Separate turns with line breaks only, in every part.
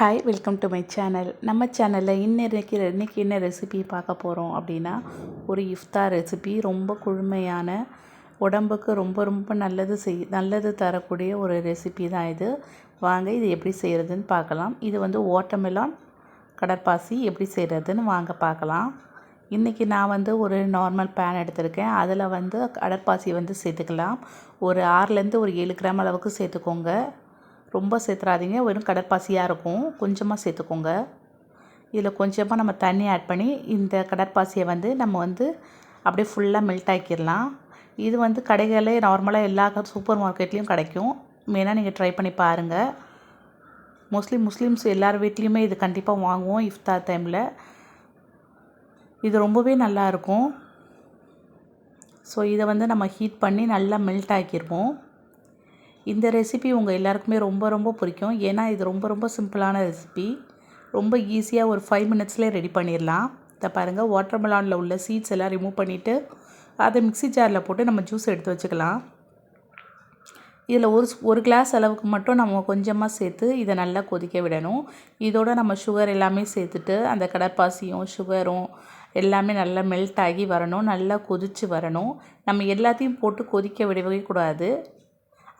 Hi welcome to my channel நம்ம சேனலில் இன்னைக்கு இன்றைக்கி என்ன ரெசிபி பார்க்க போகிறோம் அப்படின்னா ஒரு இஃப்தார் ரெசிபி ரொம்ப குழுமையான உடம்புக்கு ரொம்ப ரொம்ப நல்லது செய் நல்லது தரக்கூடிய ஒரு ரெசிபி தான் இது. வாங்க இது எப்படி செய்கிறதுன்னு பார்க்கலாம். இது வந்து ஓட்டமெலான் கடற்பாசி எப்படி செய்கிறதுன்னு வாங்க பார்க்கலாம். இன்றைக்கி நான் வந்து ஒரு நார்மல் பேன் எடுத்திருக்கேன். அதில் வந்து கடற்பாசி வந்து சேர்த்துக்கலாம். ஒரு ஆறுலேருந்து ஒரு ஏழு கிராம் அளவுக்கு சேர்த்துக்கோங்க. ரொம்ப சேர்த்துறாதீங்க. வெறும் கடற்பாசியாக இருக்கும். கொஞ்சமாக சேர்த்துக்கோங்க. இதில் கொஞ்சமாக நம்ம தண்ணி ஆட் பண்ணி இந்த கடற்பாசியை வந்து நம்ம வந்து அப்படியே ஃபுல்லாக மெல்ட் ஆக்கிடலாம். இது வந்து கடைகளே நார்மலாக எல்லா சூப்பர் மார்க்கெட்லேயும் கிடைக்கும். மெயினாக நீங்கள் ட்ரை பண்ணி பாருங்கள் மோஸ்ட்லி முஸ்லீம்ஸ் எல்லார் வீட்லேயுமே இது கண்டிப்பாக வாங்குவோம் இஃப்தார் டைமில் இது ரொம்பவே நல்லாயிருக்கும் ஸோ இதை வந்து நம்ம ஹீட் பண்ணி நல்லா மெல்ட் ஆக்கியிருப்போம் இந்த ரெசிபி உங்கள் எல்லாருக்குமே ரொம்ப ரொம்ப பிடிக்கும். ஏன்னா இது ரொம்ப ரொம்ப சிம்பிளான ரெசிபி ரொம்ப ஈஸியாக ஒரு ஃபைவ் மினிட்ஸ்லேயே ரெடி பண்ணிடலாம் இதை பாருங்கள் வாட்டர் மெலானில் உள்ள சீட்ஸ் எல்லாம் ரிமூவ் பண்ணிவிட்டு அதை மிக்சி ஜாரில் போட்டு நம்ம ஜூஸ் எடுத்து வச்சுக்கலாம். இதில் ஒரு ஒரு கிளாஸ் அளவுக்கு மட்டும் நம்ம கொஞ்சமாக சேர்த்து இதை நல்லா கொதிக்க விடணும். இதோட நம்ம சுகர் எல்லாமே சேர்த்துட்டு அந்த கடற்பாசியும் சுகரும் எல்லாமே நல்லா மெல்ட் ஆகி வரணும். நல்லா கொதித்து வரணும். நம்ம எல்லாத்தையும் போட்டு கொதிக்க விடவே கூடாது.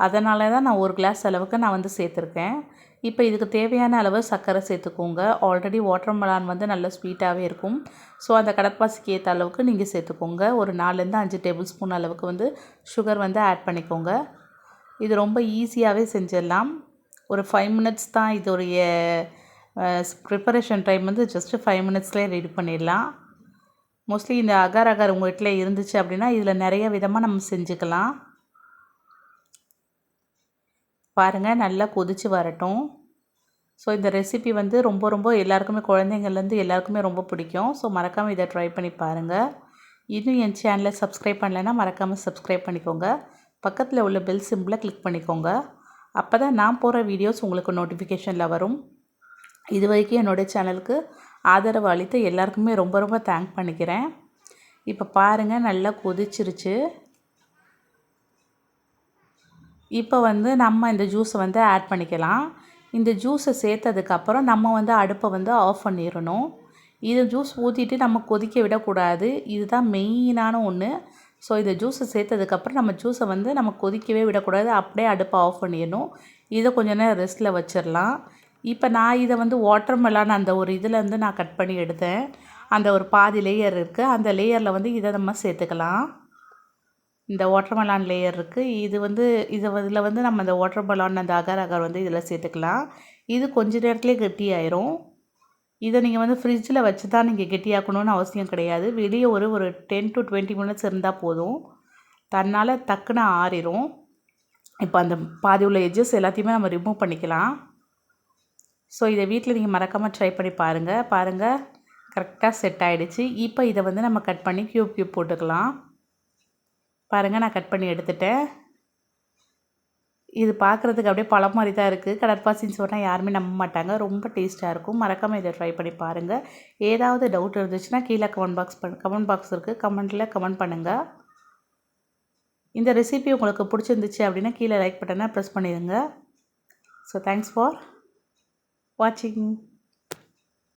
அதனால தான் நான் ஒரு கிளாஸ் அளவுக்கு நான் வந்து சேர்த்துருக்கேன். இப்போ இதுக்கு தேவையான அளவு சர்க்கரை சேர்த்துக்கோங்க. ஆல்ரெடி வாட்டர் மெலான் வந்து நல்ல ஸ்வீட்டாகவே இருக்கும். ஸோ அந்த கடற்பாசிக்கு ஏற்ற அளவுக்கு நீங்கள் சேர்த்துக்கோங்க. ஒரு நாலுலேருந்து அஞ்சு டேபிள் ஸ்பூன் அளவுக்கு வந்து சுகர் வந்து ஆட் பண்ணிக்கோங்க. இது ரொம்ப ஈஸியாகவே செஞ்சிடலாம். ஒரு ஃபைவ் மினிட்ஸ் தான் இதோடைய ப்ரிப்பரேஷன் டைம் வந்து ஜஸ்ட்டு ஃபைவ் மினிட்ஸ்லேயே ரெடி பண்ணிடலாம். மோஸ்ட்லி இந்த அகார் அகார் உங்கள் வீட்டில் இருந்துச்சு அப்படின்னா இதில் நிறைய விதமாக நம்ம செஞ்சுக்கலாம். பாருங்கள் நல்லா கொதித்து வரட்டும். ஸோ இந்த ரெசிபி வந்து ரொம்ப ரொம்ப எல்லாருக்குமே குழந்தைங்கள்லேருந்து எல்லாருக்குமே ரொம்ப பிடிக்கும். ஸோ மறக்காமல் இதை ட்ரை பண்ணி பாருங்கள் இன்னும் என் சேனலை சப்ஸ்கிரைப் பண்ணலைன்னா மறக்காமல் சப்ஸ்கிரைப் பண்ணிக்கோங்க. பக்கத்தில் உள்ள பெல் சிம்பிளை கிளிக் பண்ணிக்கோங்க. அப்போ தான் நான் போகிற வீடியோஸ் உங்களுக்கு நோட்டிஃபிகேஷனில் வரும். இது வரைக்கும் என்னுடைய சேனலுக்கு ஆதரவு அளித்து எல்லாருக்குமே ரொம்ப ரொம்ப தேங்க் பண்ணிக்கிறேன். இப்போ பாருங்கள் நல்லா கொதிச்சிருச்சு. இப்போ வந்து நம்ம இந்த ஜூஸை வந்து ஆட் பண்ணிக்கலாம். இந்த ஜூஸை சேர்த்ததுக்கப்புறம் நம்ம வந்து அடுப்பை வந்து ஆஃப் பண்ணிடணும். இது ஜூஸ் ஊற்றிட்டு நம்ம கொதிக்க விடக்கூடாது. இதுதான் மெயினான ஒன்று ஸோ இந்த ஜூஸை சேர்த்ததுக்கப்புறம் நம்ம ஜூஸை வந்து நம்ம கொதிக்கவே விடக்கூடாது. அப்படியே அடுப்பை ஆஃப் பண்ணிடணும். இதை கொஞ்ச நேரம் ரெஸ்ட்டில் வச்சிடலாம். இப்போ நான் இதை வந்து வாட்டர் மெலான் அந்த ஒரு இதுலேருந்து நான் கட் பண்ணி எடுத்தேன். அந்த ஒரு பாதி லேயர் இருக்குது அந்த லேயரில் வந்து இதை நம்ம சேர்த்துக்கலாம். இந்த வாட்டர் மெலான் லேயர் இருக்குது இது வந்து இது இதில் வந்து நம்ம இந்த வாட்டர் மெலான் அந்த அகர் அகர் வந்து இதில் சேர்த்துக்கலாம். இது கொஞ்ச நேரத்துலேயே கெட்டியாயிரும் இதை நீங்கள் வந்து ஃப்ரிட்ஜில் வச்சு தான் நீங்கள் கெட்டியாக்கணும்னு அவசியம் கிடையாது. வெளியே ஒரு ஒரு டென் டு டுவெண்ட்டி மினிட்ஸ் இருந்தால் போதும். தன்னால் டக்குன்னு ஆறிடும் இப்போ அந்த பாதி உள்ள எஜ்ஜஸ் எல்லாத்தையுமே நம்ம ரிமூவ் பண்ணிக்கலாம். ஸோ இதை வீட்டில் நீங்கள் மறக்காமல் ட்ரை பண்ணி பாருங்கள் பாருங்கள் கரெக்டாக செட் ஆகிடுச்சு இப்போ இதை வந்து நம்ம கட் பண்ணி க்யூப் க்யூப் போட்டுக்கலாம். பாருங்கள் நான் கட் பண்ணி எடுத்துட்டேன். இது பார்க்குறதுக்கு அப்படியே பழம் மாதிரி தான் இருக்குது கடற்பாசின்னு சொன்னால் யாருமே நம்ப மாட்டாங்க. ரொம்ப டேஸ்ட்டாக இருக்கும். மறக்காமல் இதை ட்ரை பண்ணி பாருங்கள் ஏதாவது டவுட் இருந்துச்சுன்னா கீழே கமெண்ட் பாக்ஸ் பண் கமெண்ட் பாக்ஸ் இருக்குது கமெண்ட்டில் கமெண்ட் பண்ணுங்கள் இந்த ரெசிபி உங்களுக்கு பிடிச்சிருந்துச்சு அப்படின்னா கீழே லைக் பட்டனை ப்ரெஸ் பண்ணிடுங்க. ஸோ தேங்க்ஸ் ஃபார் வாட்சிங்